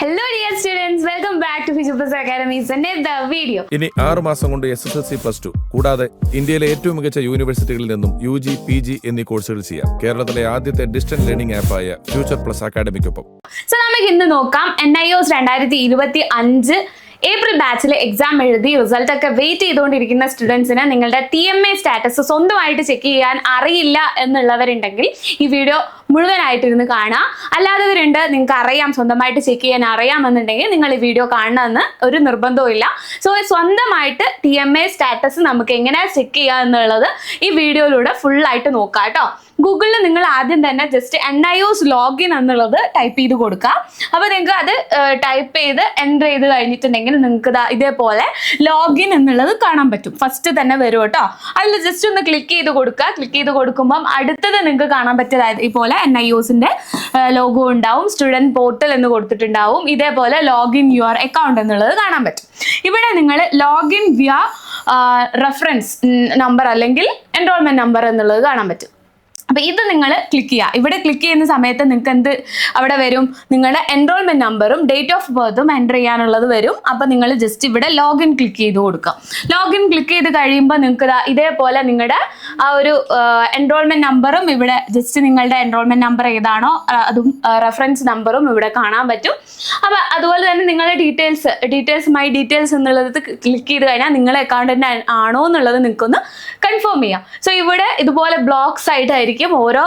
Hello dear students, welcome back to Future academies video. ഇനി ആറ് മാസം കൊണ്ട് S S L C plus two കൂടാതെ ഇന്ത്യയിലെ ഏറ്റവും മികച്ച യൂണിവേഴ്സിറ്റികളിൽ നിന്നും യു ജി പി ജി എന്നീ കോഴ്സുകൾ ചെയ്യാം. കേരളത്തിലെ ആദ്യത്തെ ഡിസ്റ്റന്റ് ലേണിംഗ് ആപ്പായ ഫ്യൂച്ചർ പ്ലസ് അക്കാഡമിക്കൊപ്പം സോ നമുക്ക് ഇന്ന് നോക്കാം എൻ ഐ ഒസ് രണ്ടായിരത്തി ഇരുപത്തി അഞ്ച് ഏപ്രിൽ ബാച്ചിലെ എക്സാം എഴുതി റിസൾട്ട് ഒക്കെ വെയിറ്റ് ചെയ്തുകൊണ്ടിരിക്കുന്ന സ്റ്റുഡൻസിന് നിങ്ങളുടെ ടി എം എ സ്റ്റാറ്റസ് സ്വന്തമായിട്ട് ചെക്ക് ചെയ്യാൻ അറിയില്ല എന്നുള്ളവരുണ്ടെങ്കിൽ ഈ വീഡിയോ മുഴുവനായിട്ടിരുന്ന് കാണാം. അല്ലാത്തവരുണ്ട് നിങ്ങൾക്ക് അറിയാം സ്വന്തമായിട്ട് ചെക്ക് ചെയ്യാൻ അറിയാമെന്നുണ്ടെങ്കിൽ നിങ്ങൾ ഈ വീഡിയോ കാണണമെന്ന് ഒരു നിർബന്ധവും ഇല്ല. സോ സ്വന്തമായിട്ട് ടി എം എ സ്റ്റാറ്റസ് നമുക്ക് എങ്ങനെ ചെക്ക് ചെയ്യുക എന്നുള്ളത് ഈ വീഡിയോയിലൂടെ ഫുള്ളായിട്ട് നോക്കാം കേട്ടോ. ഗൂഗിളിൽ നിങ്ങൾ ആദ്യം തന്നെ just N I O S login എന്നുള്ളത് ടൈപ്പ് ചെയ്ത് കൊടുക്കുക അപ്പോൾ നിങ്ങൾക്ക് അത് ടൈപ്പ് ചെയ്ത് എന്റർ ചെയ്ത് കഴിഞ്ഞിട്ടുണ്ടെങ്കിൽ നിങ്ങൾക്ക് ഇതേപോലെ ലോഗിൻ എന്നുള്ളത് കാണാൻ പറ്റും. ഫസ്റ്റ് തന്നെ വരും കേട്ടോ. അതിൽ ജസ്റ്റ് ഒന്ന് ക്ലിക്ക് ചെയ്ത് കൊടുക്കുക. ക്ലിക്ക് ചെയ്ത് കൊടുക്കുമ്പം അടുത്തത് നിങ്ങൾക്ക് കാണാൻ പറ്റിയതായത് ഇതുപോലെ എൻ ഐ ഒസിന്റെ ലോഗോ ഉണ്ടാവും. സ്റ്റുഡന്റ് പോർട്ടൽ എന്ന് കൊടുത്തിട്ടുണ്ടാവും. ഇതേപോലെ ലോഗിൻ യുവർ അക്കൗണ്ട് എന്നുള്ളത് കാണാൻ പറ്റും. ഇവിടെ നിങ്ങൾ ലോഗിൻ വിയ റഫറൻസ് നമ്പർ അല്ലെങ്കിൽ എൻറോൾമെന്റ് നമ്പർ എന്നുള്ളത് കാണാൻ പറ്റും. അപ്പൊ ഇത് നിങ്ങൾ ക്ലിക്ക് ചെയ്യുക ഇവിടെ ക്ലിക്ക് ചെയ്യുന്ന സമയത്ത് നിങ്ങൾക്ക് എന്ത് അവിടെ വരും? നിങ്ങളുടെ എൻറോൾമെന്റ് നമ്പറും ഡേറ്റ് ഓഫ് ബർത്തും എന്റർ ചെയ്യാനുള്ളത് വരും. അപ്പൊ നിങ്ങൾ ജസ്റ്റ് ഇവിടെ ലോഗിൻ ക്ലിക്ക് ചെയ്ത് കൊടുക്കുക ലോഗിൻ ക്ലിക്ക് ചെയ്ത് കഴിയുമ്പോൾ നിങ്ങൾക്ക് ഇതേപോലെ നിങ്ങളുടെ ആ ഒരു എൻറോൾമെന്റ് നമ്പറും ഇവിടെ ജസ്റ്റ് നിങ്ങളുടെ എൻറോൾമെന്റ് നമ്പർ ഏതാണോ അതും റെഫറൻസ് നമ്പറും ഇവിടെ കാണാൻ പറ്റും. അപ്പൊ അതുപോലെ തന്നെ നിങ്ങളുടെ ഡീറ്റെയിൽസ് ഡീറ്റെയിൽസ് മൈ ഡീറ്റെയിൽസ് എന്നുള്ളത് ക്ലിക്ക് ചെയ്ത് കഴിഞ്ഞാൽ നിങ്ങളുടെ അക്കൗണ്ടിന്റെ ആണോ എന്നുള്ളത് നിങ്ങൾക്കൊന്ന് കൺഫേം ചെയ്യാം. സോ ഇവിടെ ഇതുപോലെ ബ്ലോക്സ് ആയിട്ടായിരിക്കും ഓരോ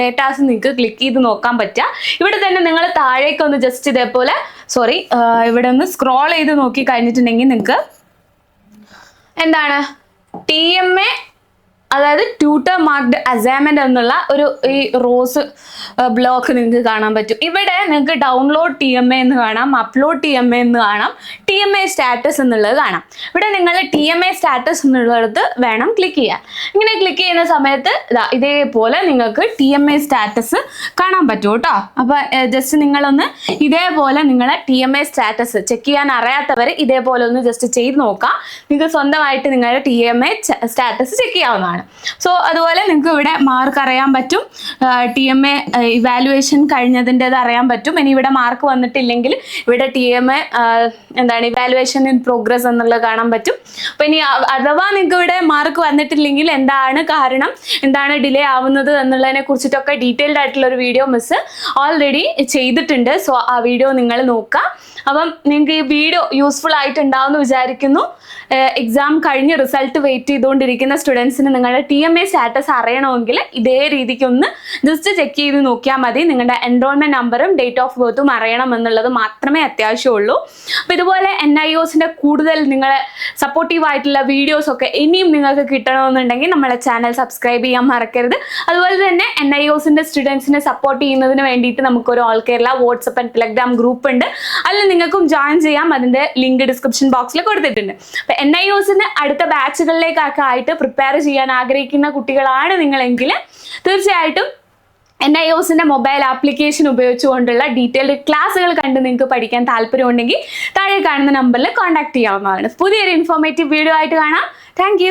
ഡേറ്റാസ് നിങ്ങൾക്ക് ക്ലിക്ക് ചെയ്ത് നോക്കാൻ പറ്റുക. ഇവിടെ തന്നെ നിങ്ങൾ താഴേക്ക് ഒന്ന് ജസ്റ്റ് ഇതേപോലെ സോറി ഇവിടെ ഒന്ന് സ്ക്രോൾ ചെയ്ത് നോക്കി കഴിഞ്ഞിട്ടുണ്ടെങ്കിൽ നിങ്ങൾക്ക് എന്താണ്? ടി എം എ അതായത് ട്യൂട്ടർ മാർക്ക്ഡ് അസൈൻമെന്റ് എന്നുള്ള ഒരു ഈ റോസ് ബ്ലോക്ക് നിങ്ങൾക്ക് കാണാൻ പറ്റും. ഇവിടെ നിങ്ങൾക്ക് ഡൗൺലോഡ് ടി എം എ എന്ന് കാണാം അപ്ലോഡ് ടി എം എ എന്ന് കാണാം ടി എം എ സ്റ്റാറ്റസ് എന്നുള്ളത് കാണാം. ഇവിടെ നിങ്ങൾ ടി എം എ സ്റ്റാറ്റസ് എന്നുള്ളത് വേണം ക്ലിക്ക് ചെയ്യാൻ. ഇങ്ങനെ ക്ലിക്ക് ചെയ്യുന്ന സമയത്ത് ഇതാ ഇതേപോലെ നിങ്ങൾക്ക് ടി എം എ സ്റ്റാറ്റസ് കാണാൻ പറ്റും കേട്ടോ. അപ്പൊ ജസ്റ്റ് നിങ്ങളൊന്ന് ഇതേപോലെ നിങ്ങളെ T M A status check ചെയ്യാൻ അറിയാത്തവർ ഇതേപോലെ ഒന്ന് ജസ്റ്റ് ചെയ്ത് നോക്കാം. നിങ്ങൾക്ക് സ്വന്തമായിട്ട് നിങ്ങളുടെ T M A status check ചെയ്യാവുന്നതാണ്. സോ അതുപോലെ നിങ്ങൾക്ക് ഇവിടെ മാർക്ക് അറിയാൻ പറ്റും. ടി എം എ ഇവാലുവേഷൻ കഴിഞ്ഞതിന്റെത് അറിയാൻ പറ്റും. ഇനി ഇവിടെ മാർക്ക് വന്നിട്ടില്ലെങ്കിൽ ഇവിടെ ടി എം എ എന്താണ് ഇവാലുവേഷൻ ഇൻ പ്രോഗ്രസ് എന്നുള്ളത് കാണാൻ പറ്റും. അപ്പോൾ ഇനി അഥവാ നിങ്ങൾക്ക് ഇവിടെ മാർക്ക് വന്നിട്ടില്ലെങ്കിൽ എന്താണ് കാരണം? എന്താണ് ഡിലേ ആവുന്നത് എന്നുള്ളതിനെ കുറിച്ചിട്ടൊക്കെ ഡീറ്റെയിൽഡ് ആയിട്ടുള്ള ഒരു വീഡിയോ മിസ് ഓൾറെഡി ചെയ്തിട്ടുണ്ട്. സോ ആ വീഡിയോ നിങ്ങൾ നോക്കുക. അപ്പം നിങ്ങൾക്ക് ഈ വീഡിയോ യൂസ്ഫുൾ ആയിട്ടുണ്ടാവും എന്ന് വിചാരിക്കുന്നു എക്സാം കഴിഞ്ഞ് റിസൾട്ട് വെയിറ്റ് ചെയ്തുകൊണ്ടിരിക്കുന്ന സ്റ്റുഡൻസിന് നിങ്ങളുടെ ടി എം എ സ്റ്റാറ്റസ് അറിയണമെങ്കിൽ ഇതേ രീതിക്ക് ഒന്ന് ജസ്റ്റ് ചെക്ക് ചെയ്ത് നോക്കിയാൽ മതി. നിങ്ങളുടെ എൻറോൾമെന്റ് നമ്പറും ഡേറ്റ് ഓഫ് ബർത്തും അറിയണം എന്നുള്ളത് മാത്രമേ അത്യാവശ്യമുള്ളൂ. അപ്പോൾ ഇതുപോലെ എൻ ഐ ഒസിന്റെ കൂടുതൽ നിങ്ങളെ സപ്പോർട്ടീവ് ആയിട്ടുള്ള വീഡിയോസ് ഒക്കെ ഇനിയും നിങ്ങൾക്ക് കിട്ടണമെന്നുണ്ടെങ്കിൽ നമ്മളെ ചാനൽ സബ്സ്ക്രൈബ് ചെയ്യാൻ മറക്കരുത്. അതുപോലെ തന്നെ എൻ ഐ ഒസിന്റെ സ്റ്റുഡൻസിനെ സപ്പോർട്ട് ചെയ്യുന്നതിന് വേണ്ടിയിട്ട് നമുക്കൊരു all Kerala WhatsApp and Telegram group ഉണ്ട്. അതിൽ നിങ്ങൾക്കും ജോയിൻ ചെയ്യാം. അതിന്റെ ലിങ്ക് ഡിസ്ക്രിപ്ഷൻ ബോക്സിൽ കൊടുത്തിട്ടുണ്ട്. അപ്പോൾ എൻ ഐ ഒസിന് അടുത്ത ബാച്ചുകളിലേക്കൊക്കെ ആയിട്ട് പ്രിപ്പയർ ചെയ്യാൻ ആഗ്രഹിക്കുന്ന കുട്ടികളാണ് നിങ്ങളെങ്കിൽ തീർച്ചയായിട്ടും എൻ ഐ ഒസിന്റെ മൊബൈൽ ആപ്ലിക്കേഷൻ ഉപയോഗിച്ചുകൊണ്ടുള്ള ഡീറ്റെയിൽഡ് ക്ലാസ്സുകൾ കണ്ട് നിങ്ങൾക്ക് പഠിക്കാൻ താല്പര്യമുണ്ടെങ്കിൽ താഴെ കാണുന്ന നമ്പറിൽ കോൺടാക്ട് ചെയ്യാവുന്നതാണ്. പുതിയൊരു ഇൻഫോർമേറ്റീവ് വീഡിയോ ആയിട്ട് കാണാം. താങ്ക്